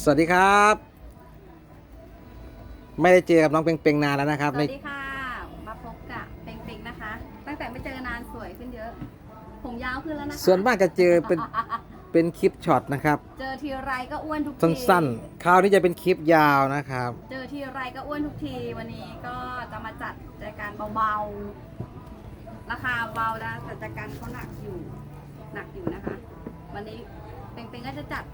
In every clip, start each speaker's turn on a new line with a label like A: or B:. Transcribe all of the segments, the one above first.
A: สวัสดีครับ ไม่ได้เจอกับน้องเป็งเป็งนานแล้วนะครับ
B: ส
A: ใน
B: วัสดีค่ะ มาพบกับเป็งเป็งนะคะ ตั้งแต่ไม่เจอนานสวยขึ้นเยอะ ผมยาวขึ้นแล้วนะคะ
A: ส่วนมากจะเจอเป็นเป็นคลิปช็อตนะครับ
B: เจอทีไรก็อ้วนทุกที
A: สั้นๆ คราวนี้จะเป็นคลิปยาวนะครับ
B: เจอทีไรก็อ้วนทุกทีวันนี้ก็จะมาจัดรายการเบาๆราคาเบานะแต่จัดการเขาหนักอยู่หนักอยู่นะคะ วันนี้เป็งเป็งก็จะจัด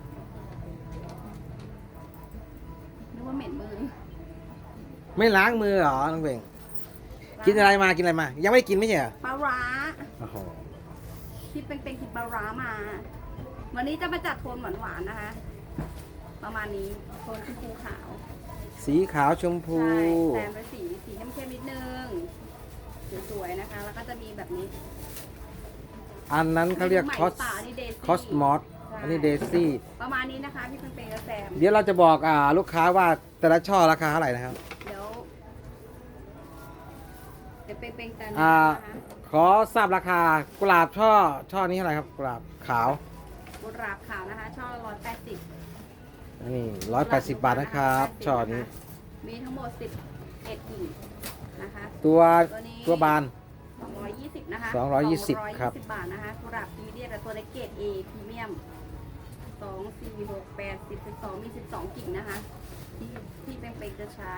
B: นึกว่าเหม็นมือ
A: ไม่ล้างมือเหรอน้องเป็งกินอะไรมากินอะไรมา ยังไม่ได้กินไม่ใช่เหรอ
B: ปลาร้า
A: โอ้โห
B: ที่เป็นเป็นคิดปลาร้ามา วันนี้จะมาจัดโทนหวานๆนะคะ ประมาณนี้โทนชมพูขาว
A: สีขาวชมพู
B: ใช่แซมไปสีสีเข้มๆนิดนึงสวยๆนะคะ แล้วก็จะมีแบบนี้
A: อันนั้นเขาเรียก
B: ไหม
A: คอส
B: ป่านี่เดซี่
A: คอสมอส อันนี้เดซี่
B: ประมาณนี้นะคะพี่เป็นเป็นกระแซม
A: เดี๋ยวเราจะบอกอ่าลูกค้าว่าแต่ละช่อราคาเท่าไหร่นะครับ
B: เดี๋ยวเดี๋ยวเป็นเป็นกัน
A: อ่า
B: นะคะ
A: ขอทราบราคากุหลาบช่อช่อนี้เท่าไหร่ครับกุหลาบขาว
B: กุหลาบขาวนะคะ ช่อร้อยแปดสิบ
A: นี่ร้อยแปดสิบบาทนะครับช่อนี้
B: มีทั้งหมดสิบเอ็ดกิ่งนะคะ
A: ตัว
B: ตัวนี้
A: ตัวบาน
B: 220 นะคะ
A: 220ครับ
B: 220 บาทนะคะกุหลาบพรีเมียมแต่ตัวเล็กเกรด A พรีเมียม 2 4 6 8 10 12มี12กิ่งนะคะ ที่ที่เป็นเป็กจะใช้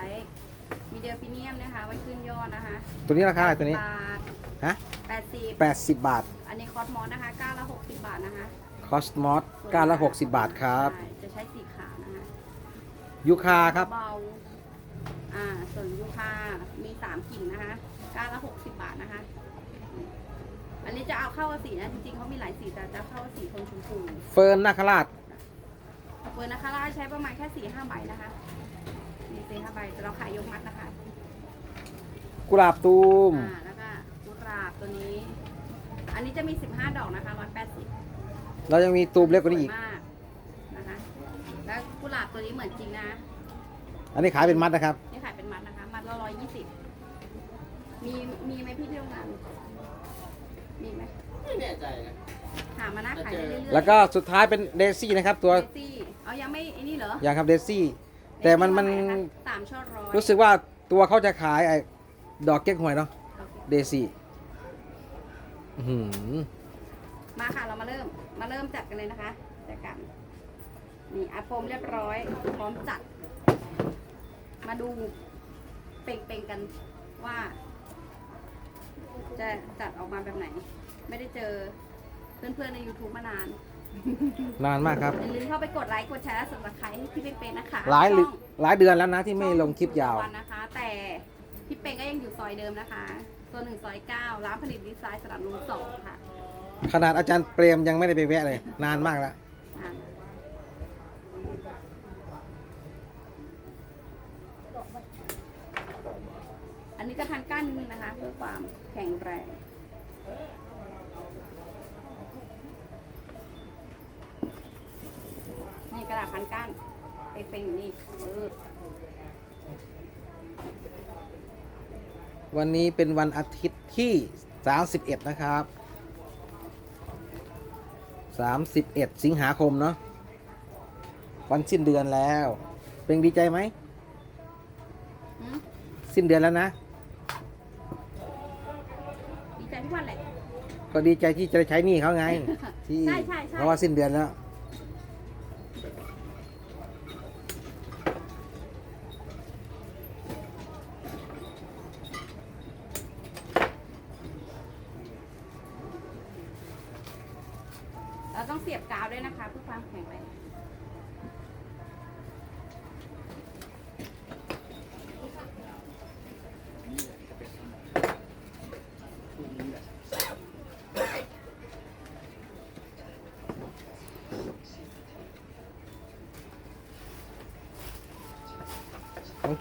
B: มีเดียพรีเมียมนะคะไว้ขึ้นยอดนะคะ
A: ตัวนี้ราคาอะไรตัวนี้
B: บาท
A: ฮะ
B: 80
A: 80 บาท
B: อันนี้คอสมอสนะคะก้านละ60บาทนะคะ
A: คอสมอสก้านละ 60 บาทครับ
B: ใช่จะใช้สีขาวนะคะ
A: ยูคาครับ
B: เบา อ่า ส่วนยูคามี3กิ่งนะคะก้านละ60บาทนะคะ อันนี้จะเอาเข้ากับสีนะจริงๆเขามีหลายสีแต่จะเข้ากับสีโทนชมพู
A: เฟิร์นนาคราช
B: เฟิร์นนะคะราใช้ประมาณแค่สี่ห้าใบนะคะมีสี่ห้าใบแต่เราขายยกมัดนะคะ
A: กุหลาบตูม
B: อ่าแล้วก็กุหลาบตัวนี้ อันนี้จะมีสิบห้าดอกนะคะร้อยแปดสิบ
A: เรายังมีตูมเล็กกว่านี้อีก
B: มากนะคะแล้วกุหลาบตัวนี้เหมือนจริงนะ
A: อันนี้ขายเป็นมัดนะครับ
B: นี่ขายเป็นมัดนะคะมัดละร้อยยี่สิบมีมีไหมพี่ที่โรงงาน มีไหม
C: ไม่แน่ใจนะ
B: หามานะขายได้เรื่อยๆ
A: แล้วก็สุดท้ายเป็นเดซี่นะครับ ตัว
B: เดซี่เอายังไม่ไอ้นี่เหรอ
A: อย่างครับเดซี่ แต่มันมัน
B: เดซี่เท่าไหร่คะสามช่อร้อย
A: รู้สึกว่าตัวเขาจะขายไอ้ดอกเก๊กฮวยเนาะ
B: โอเค
A: เดซี่อื้อหือ
B: มาค่ะเรามาเริ่ม มาเริ่มจัดกันเลยนะคะจัดกันนี่อาโฟมเรียบร้อยพร้อมจัด มาดูเป่งๆกันว่า จะจัดออกมาแบบไหน ไม่ได้เจอเพื่อนๆใน YouTube มานาน
A: นานมากครับ
B: อย่าลืมเข้าไปกดไลค์กดแชร์และสมัครให้พี่เป้งๆนะคะ
A: หลายหรือ
B: ช่อง
A: หลายเดือนแล้วนะที่ไม่ลงคลิปยาว
B: วันนะคะ แต่พี่เป้งก็ยังอยู่ซอยเดิมนะคะตัวหนึ่งซอยเก้าร้านผลิตดีไซน์สลับลุงสองค่ะ
A: ขนาดอาจารย์เปรมยังไม่ได้ไปแวะเลย นานมากแล้ว
B: อะอันนี้จะพั นก้านนิดนึงนะคะ เพื่อความแข็งแรงนี่กระดาษพันก้านเป็นๆอยู่นี่เออ
A: วันนี้เป็นวันอาทิตย์ที่ 31 นะครับ 31 สิงหาคมเนาะวันสิ้นเดือนแล้ว เป็นดีใจไหม
B: หืม
A: สิ้นเดือนแล้วนะ
B: ดีใจทุกวันแหละ
A: ก็ดีใจที่จะได้ใช้หนี้เขาไง ที่
B: ใช่ใช่ใช่
A: เพราะว่าสิ้นเดือนแล้ว
B: เราต้องเสียบกาวด้วยนะคะ เพื่อความแข็งแรง
A: หลัง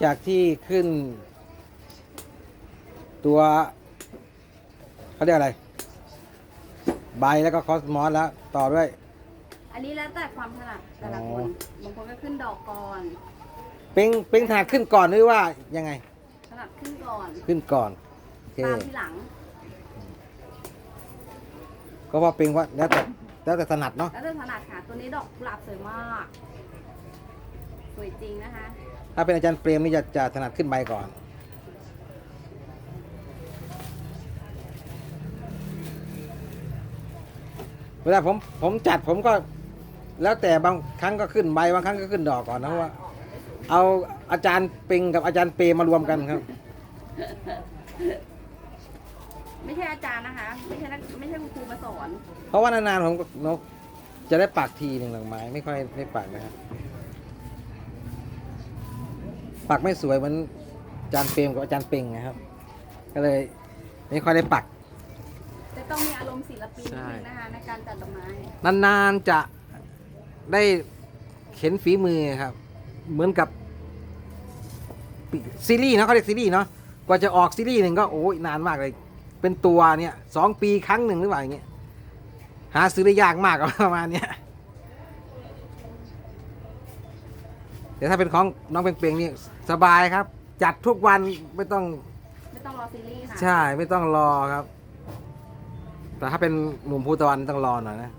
A: จากที่ขึ้น ตัวเขาเรียกอะไร ใบแล้วก็คอสมอสแล้ว ต่อด้วย
B: อันนี้แล้วแต่ความถนัดแต่ละคนบางคนก็ขึ้นดอกก่อน
A: เป็งเป็งถนัดขึ้นก่อนหรือว่ายังไง
B: ถนัดขึ้นก่อน
A: ขึ้นก่อนโอเค
B: ตามที่หลัง
A: ก็ว่าเป็งว่าแล้วแต่แล้วแต่ถนัดเนาะ
B: แล้วแต่ถนัดค่ะ ตัวนี้ดอกกุหลาบสวยมากวยจริงนะคะ
A: ถ้าเป็นอาจารย์เปรมนี่จะจะถนัดขึ้นใบก่อน เวลาผมผมจัดผมก็แล้วแต่บางครั้งก็ขึ้นใบบางครั้งก็ขึ้นดอกก่อนนะเพราะว่า เอาอาจารย์เปงกับอาจารย์เปรมมารวมกันครับ
B: ไม่ใช่อาจารย์นะคะ ไม่ใช่นักไม่ใช่คุณครูมาสอน
A: เพราะว่านานๆผมก็นกจะได้ปักทีหนึ่งหลังไม้ไม่ค่อยได้ปักนะครับ ปักไม่สวยเหมือนอาจารย์เปรมกับอาจารย์เปงนะครับ ก็เลยไม่ค่อยได้ปัก
B: จะต้องมีอารมณ์ศิลปินนิด
A: ใช่
B: นึงนะคะในการจัดดอกไม้
A: นานๆจะได้เห็นฝีมือครับ เหมือนกับปีซีรีส์เนาะเขาเรียกซีรีส์เนาะกว่าจะออกซีรีส์หนึ่งก็โอ้ยนานมากเลย เป็นตัวเนี่ยสองปีครั้งหนึ่งหรือเปล่าอย่างเงี้ยหาซื้อได้ยากมากประมาณเนี้ยแต่ถ้าเป็นของน้องเปลงๆนี่ สบายครับ จัดทุกวันไม่ต้อง
B: ไม่ต้องรอซีรีส์ค่ะ
A: ใช่ไม่ต้องรอครับ แต่ถ้าเป็นหนุ่มภูตะวันต้องรอหน่อยนะ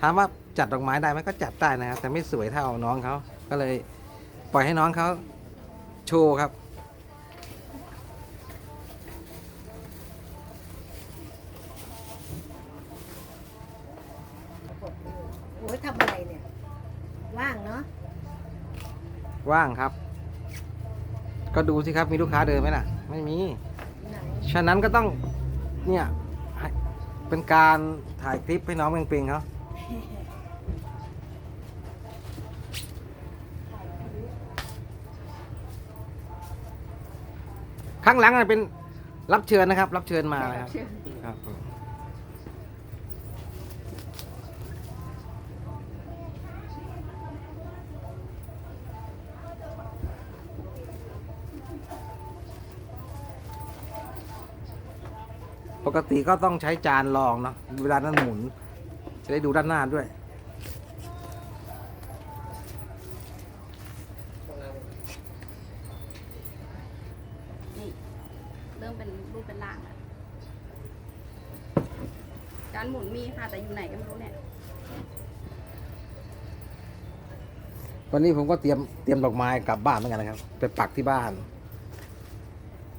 A: ถามว่าจัดดอกไม้ได้ไหมก็จัดได้นะครับแต่ไม่สวยเท่าน้องเขาก็เลยปล่อยให้น้องเขาโชว์ครับ
C: โอ้ยทำอะไรเนี่ย ว่างเนาะ
A: ว่างครับ ก็ดูสิครับมีลูกค้าเดินไหมล่ะ ไม่มี
C: ไหน
A: ฉะนั้นก็ต้องเนี่ยให้เป็นการถ่ายคลิปให้น้องเปลงๆเขาข้างหลังน่ะเป็นรับเชิญนะครับ รับเชิญมานะครับ
B: เชื่อ
A: ครับผม ปกติก็ต้องใช้จานรองเนาะเวลานั้นหมุน จะได้ดูด้านหน้าด้วย
B: นี่ เริ่มเป็นรูปเป็นร่างแล้วการหมุนมีค่ะแต่อยู่ไหนก็ไม่รู้เนี่ย
A: วันนี้ผมก็เตรียมเตรียมดอกไม้กลับบ้านเหมือนกันนะครับ ไปปักที่บ้าน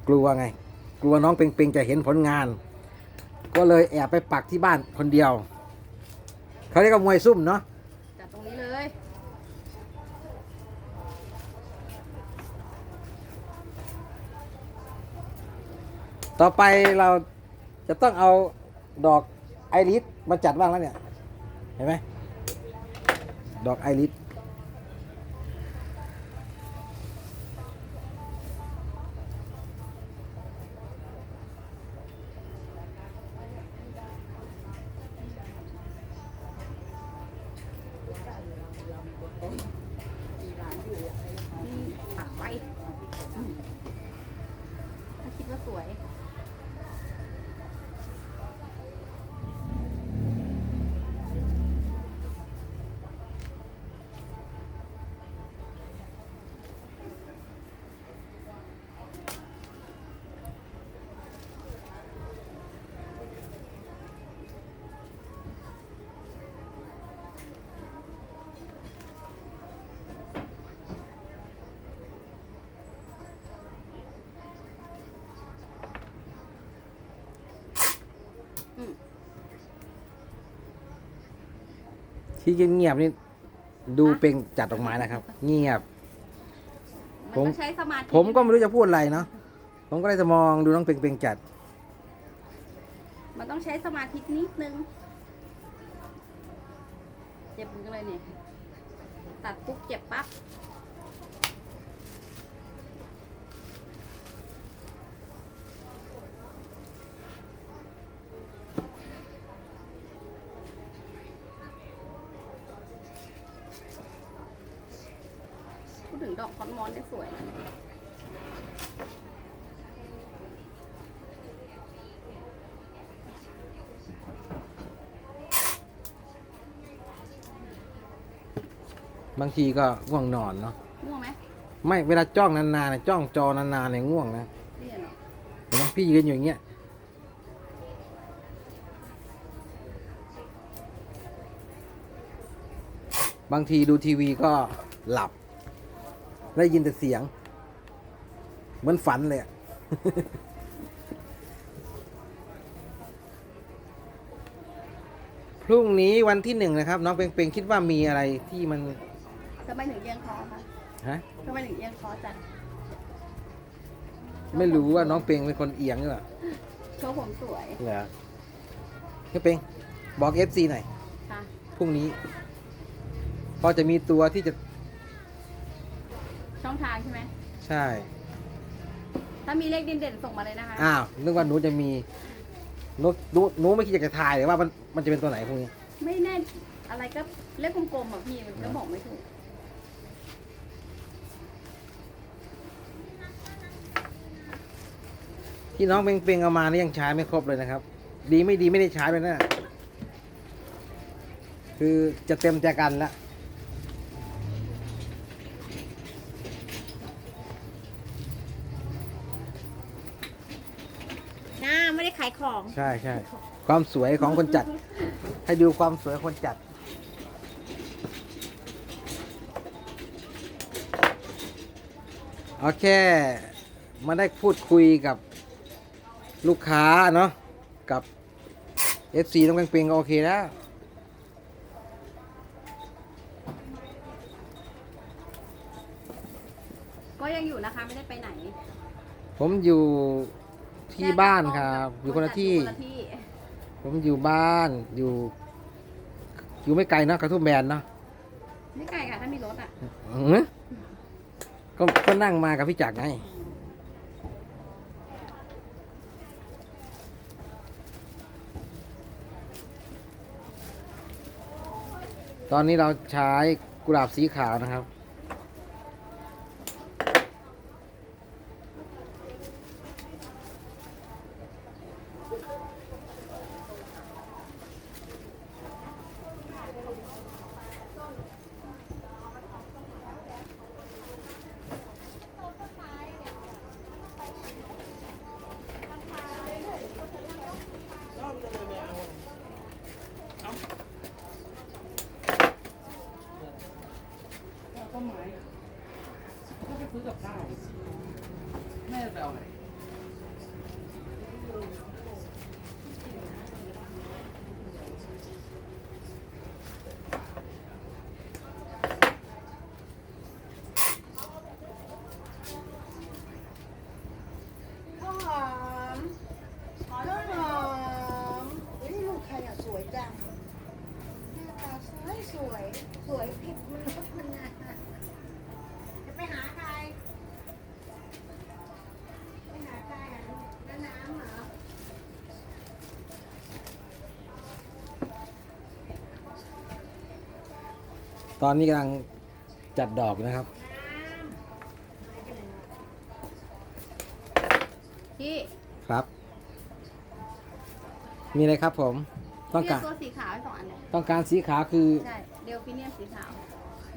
A: กลัวไง กลัวน้องเปงๆจะเห็นผลงาน ก็เลยแอบไปปักที่บ้านคนเดียว เขาเรียกว่ามวยซุ่มเนาะ
B: จัดตรงนี้เลย
A: ต่อไปเราจะต้องเอาดอกไอริสมาจัดบ้างแล้วเนี่ย เห็นไหมดอกไอริส ที่เงียบๆนี่ดูเป็นจัดดอกไม้นะครับ เงียบ
B: มัน
A: ผม
B: ต้องใช้สมาธิ
A: ผมก็ไม่รู้จะพูดอะไรเนาะผมก็เลยจะมองดูน้องเปงๆจัด
B: มันต้องใช้สมาธินิดนึง เจ็บมือเลยเนี่ย ตัดปุ๊บเจ็บปั๊บ พูดถึงดอกคอน มอนเนี่ยสวยนะเนี่ย
A: บางทีก็ง่วงนอนเนาะ
B: ง่วงไหม
A: ไม่เวลาจ้องนานๆเนี่ยจ้องจอนานๆเนี่ยง่วงนะ
B: เนี่ยเนาะ
A: เห็นไหมพี่ยืนอยู่อย่างเงี้ยบางทีดูทีวีก็หลับ ได้ยินแต่เสียง เหมือนฝันเลยอะพรุ่งนี้วันที่หนึ่งนะครับ น้องเปงเปงคิดว่ามีอะไรที่มัน
B: ทำไมถึงเอียงคอคะ
A: ฮะ
B: ทำไมถึงเอียงคอจัด
A: ไม่รู้ว่าน้องเปงเป็นคนเอียงหรือเปล่า
B: โชว์ผมสวย
A: เหรอน้องเปงบอกเอฟซีหน่อย
B: ค่ะ
A: พรุ่งนี้พอจะมีตัวที่จะ
B: ช่องทางใช่ไหม
A: ใช่
B: ถ้ามีเลขเด่นๆส่งมาเลยนะคะ
A: อ้าวนึกว่าหนูจะมีหนูหนูหนูไม่คิดอยากจะทายเลยว่ามันมันจะเป็นตัวไหนพวกนี้
B: ไม่แน่อะไรก็เลขกลมๆอะพี่มันก็บอกไม่ถูก
A: ที่น้องเปงเปงเอามานี่ยังใช้ไม่ครบเลยนะครับ ดีไม่ดีไม่ได้ใช้เลยนะ คือจะเต็มแต่กันละ
C: น้าไม่ได้ ขายของ
A: ใช่ใช่ความสวยของคนจัด ให้ดูความสวยคนจัดเอาแค่มาได้พูดคุยกับลูกค้าเนาะกับ FC น้องแปงเปงก็โอเคแล้ว
B: ก็ยังอยู่นะคะ ไม่ได้ไปไหน
A: ผมอยู่ ที่บ้านครับ อยู่คนละที่
B: คนละที่
A: ผมอยู่บ้านอยู่ อยู่ไม่ไกลเนอะกระทุ่มแบนเนาะ
B: ไม่ไกลค่ะถ้ามีรถอะ
A: อื้อก็ก็นั่งมากับพี่จักรไงตอนนี้เราใช้กุหลาบสีขาวนะครับ
D: ต้นไม้ก็ไปซื้อกับข้าวแม่จะเอาไหน
C: ข้าวหอมข้าวหอมอุ้ยลูกใครอะสวยจังหน้าตาสวยส วยสวยผิดมันก็มันนะจะไปหาใครไปหาใครอะน้าน้ำเหรอ
A: ตอนนี้กำลังจัดดอกอยู่นะครับ
B: พี่
A: ครับ มีอะไรครับผม ต้อง
B: พี่
A: การ
B: เอาตัวสีขาวให้สองอันเลย
A: ต้องการสีขาวคือ
B: ใช่เดล ฟิเนียมสีขาว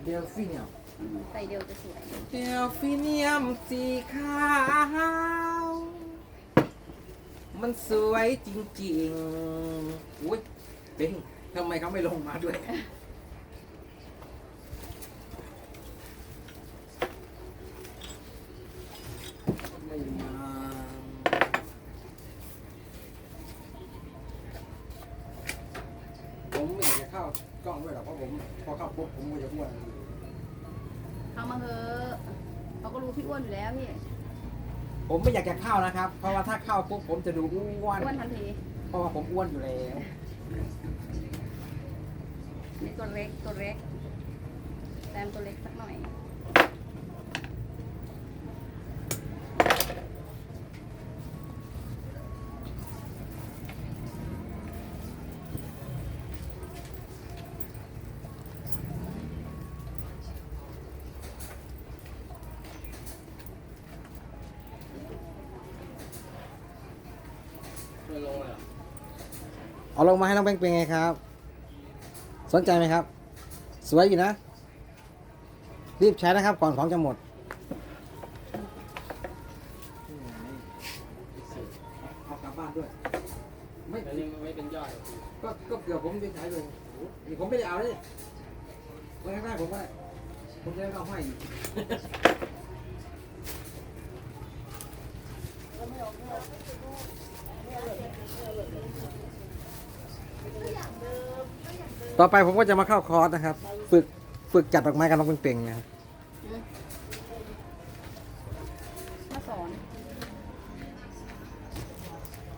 A: เดลฟิเนียม
B: อืมใส่เดลจะสวย
A: เดลฟิเนียมสีขาว มันสวยจริงๆอุ้ยเป้งทำไมเขาไม่ลงมาด้วย ไม่มา ผมไม่อยากจะเข้ากล้องด้วยหรอกเพราะผมพอเข้าปุ๊บผมก็จะอ้วน
B: เข้ามาเถอะเขาก็รู้พี่อ้วนอยู่ แล้วพี่
A: ผมไม่อยากจะเข้านะครับ เพราะว่าถ้าเข้าปุ๊บผมจะดูอ้วน
B: อ้วนทันที
A: เพราะว่าผมอ้วนอยู่แล้ว
B: นี่ตัวเล็กตัวเล็กแซมตัวเล็กสักหน่อย
D: ไม่ลงเลยเหรอ
A: เอา ลงมาให้น้องแบงค์เป็นไงครับ สนใจไหมครับ สวยอยู่นะ รีบใช้นะครับก่อนของจะหมด เอากลับบ้านด้วย ไม่
D: แต่นี่มันไม่เป็นยอดหรอก
A: ก็ก็เกือบผมได้ใช้เลยโอ้โหนี่ผมไม่ได้เอาเลยผมไว้ข้างหน้าผมก็ได้ผมจะได้เอาให้อีก ต่อไปผมก็จะมาเข้าคอร์สนะครับ ฝึกฝึกจัดดอกไม้กับน้องเป่งๆนะครับ
B: มาสอน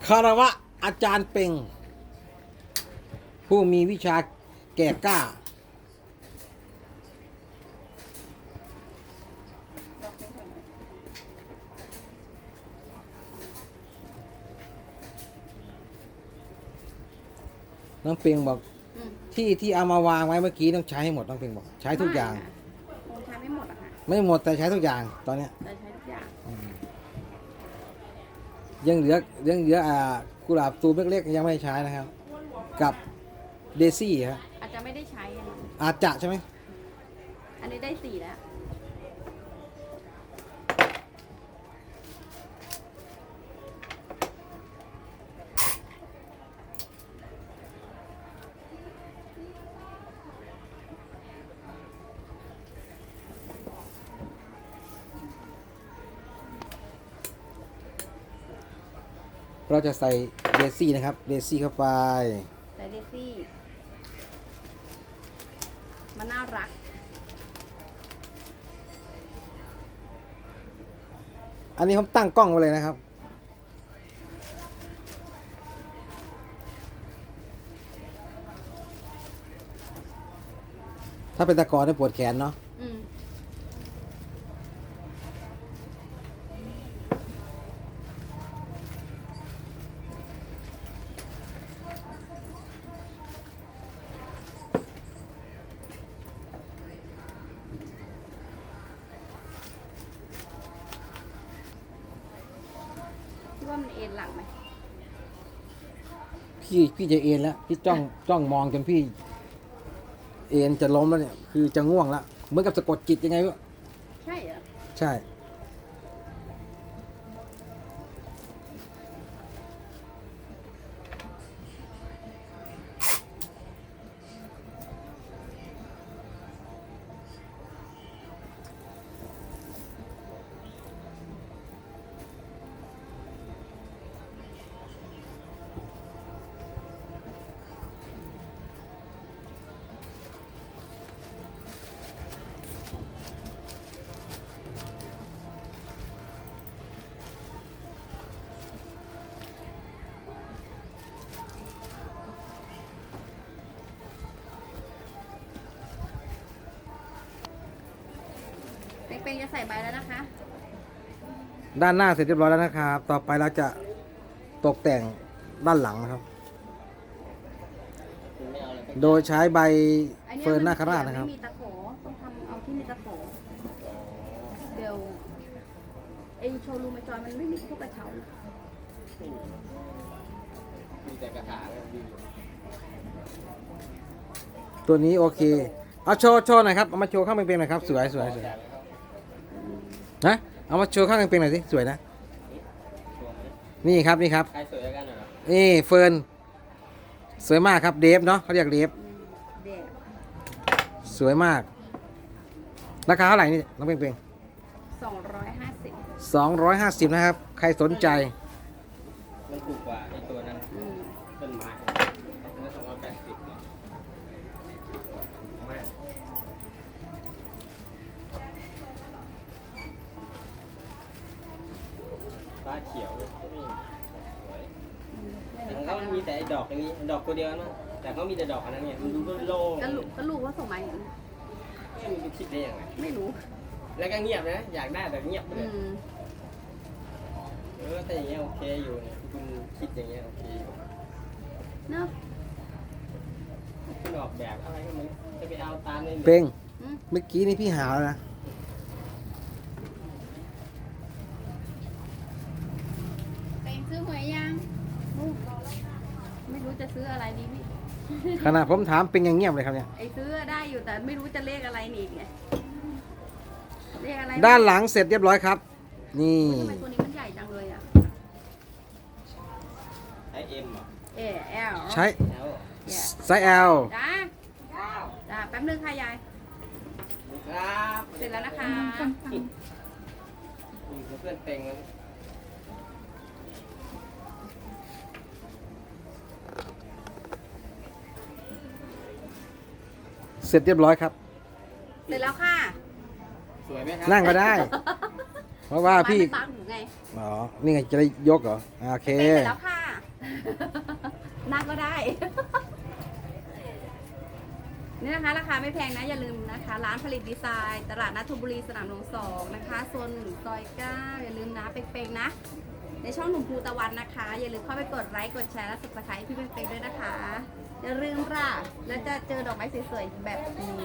A: คารวะอาจารย์เป่ง ผู้มีวิชาแก่กล้า น้องเปียงบอก
B: อืม
A: ที่ที่เอามาวางไว้เมื่อกี้ต้องใช้ให้หมดน้องเปียงบอก ใช้ทุกอย่าง
B: ไม่ค่ะคงใช้ไม่หมดอะค่ะ
A: ไม่หมดแต่ใช้ทุกอย่างตอนเนี้ย
B: แต่ใช้ทุกอย่าง
A: ยังเหลือยังเหลืออ่ากุหลาบตูมเล็กๆยังไม่ได้ใช้นะครับ กับเดซี่ฮะ
B: อาจจะไม่ได้ใช้อันนี้
A: อาจจะใช่ไหม
B: อันนี้ได้สี่แล้ว
A: เราจะใส่เดซี่นะครับเดซี่เข้าไป
B: แต่เดซี่มันน่ารัก
A: อันนี้ผมตั้งกล้องไว้เลยนะครับ ถ้าเป็นตะกอนได้ปวดแขนเนาะ
B: อืม คิดว่ามันเอ็นหลังไหม
A: พี่พี่จะเอ็นแล้วพี่จ้องจ้องมองจนพี่ เอ็นจะล้มแล้วเนี่ย คือจะง่วงแล้วเหมือนกับสะกดจิตยังไงวะ
B: ใช่เหรอ
A: ใช่
B: เป็นๆจะใส่ใบแล้วนะคะ
A: ด้านหน้าเสร็จเรียบร้อยแล้วนะครับ ต่อไปเราจะตกแต่งด้านหลังนะครับ โดยใช้ใบ
B: อันนี้ย
A: เฟิร์นนาคาราช
B: มั
A: นะครับ
B: ไม่มีตะขอต้องทำเอาที่มีตะขอเดี๋ยวไอโชว์รูมไอจอยมันไม่มีพวกกระเช้า
D: มีแต่กระถางดี
A: ตัวนี้โอเค เอาโชว์โชว์หน่อยครับเอามาโชว์ข้างเป็นๆหน่อยครับ สวยสวยสวย นะเอามาโชว์ข้างเป็นๆหน่อยสิสวยนะ นี่ครับนี่ครับ
D: ใครสวยกันเหรอ
A: นี่เฟิร์นสวยมากครับเดฟเนาะเขาเรียกเดฟ
B: เด็ก
A: สวยมาก ราคาเท่าไหร่นี่น้องเป่ง
B: สองร้อยห้าสิบ
A: ๆสองร้อยห้าสิบนะครับ ใครสนใจ
D: มันถูกกว่าไอ้ตัวนั้น
B: อืม
D: ต้นไม้อันนั้นสองร้อยแปดสิบเนี่ยมากฟ้าเขียวนี่สวย
B: ไม่
D: แต่
B: รู้
D: เขามีแต่ไอ้ดอกอย่างนี้ดอกตัวเดียวนะแต่เขามีแต่ดอกอันนั้นเนี่ยมันดูโล่งๆ
B: ก็ลูกก็ลูกว่าส่งมาอย่างนี้
D: ไม่รู้จะคิดได้ยังไง
B: ไม่รู้
D: แล้วก็เงียบนะอยากได้แต่เงียบไป
B: อื
D: เลย
B: ม
D: เออแต่อย่างเงี้ยโอเคอยู่เนี่ยคุณคิดอย่างเงี้ยโอเคอยู่
B: เนาะ
D: คุณออกแบบอะไรก็มันจะไปเอาตามใน
A: เป่ง
B: อืม
A: เมื่อกี้นี่พี่หาวแล้วนะ
B: ไปซื้อหวยยังไม่รู้ จะซื้ออะไรดีพี่
A: ขณะผมถามเป็นยังเงียบเลยครับเนี่ย
B: ไอซื้อได้อยู่แต่ไม่รู้จะเลขอะไรนี่อีกไงเลขอะไร
A: ด้านหลังเสร็จเรียบร้อยครับ นี่
B: ทำไมตัวนี้มันใหญ่จังเลยอะ
D: ไอเอ็มอะ
B: เอล
A: ใช้
D: แล้ว
A: ไซส์ L
B: จ้าจ้าแป๊บนึงค่ะยาย
D: ครับ
B: เสร็จแล้วนะคะ
D: นี่เพื่อนแต่งแล้ว
A: เสร็จเรียบร้อยครับ
B: เสร็จแล้วค่ะ
D: สวยไหมครั
A: นั่งก็ได้ เพราะว่าพี่
B: ไม้มันบังหนูไง
A: อ๋อนี่ไงจะได้ยกเหรออ่าโอเค
B: เป็นเสร็จแล้วค่ะนั่งก็ได้นี่นะคะราคาไม่แพงนะอย่าลืมนะคะ ร้านผลิตดีไซน์ตลาดนัดธนบุรีสนามหลวงสองนะคะโซนหนึ่งซอยเก้าอย่าลืมนะเป๊งๆนะ ในช่องหนุ่มภูตะวันนะคะ อย่าลืมเข้าไปกดไลค์กดแชร์และสับสไครต์พี่เป๊งๆด้วยนะคะ อย่าลืมล่ะ แล้วจะเจอดอกไม้สวยๆแบบนี้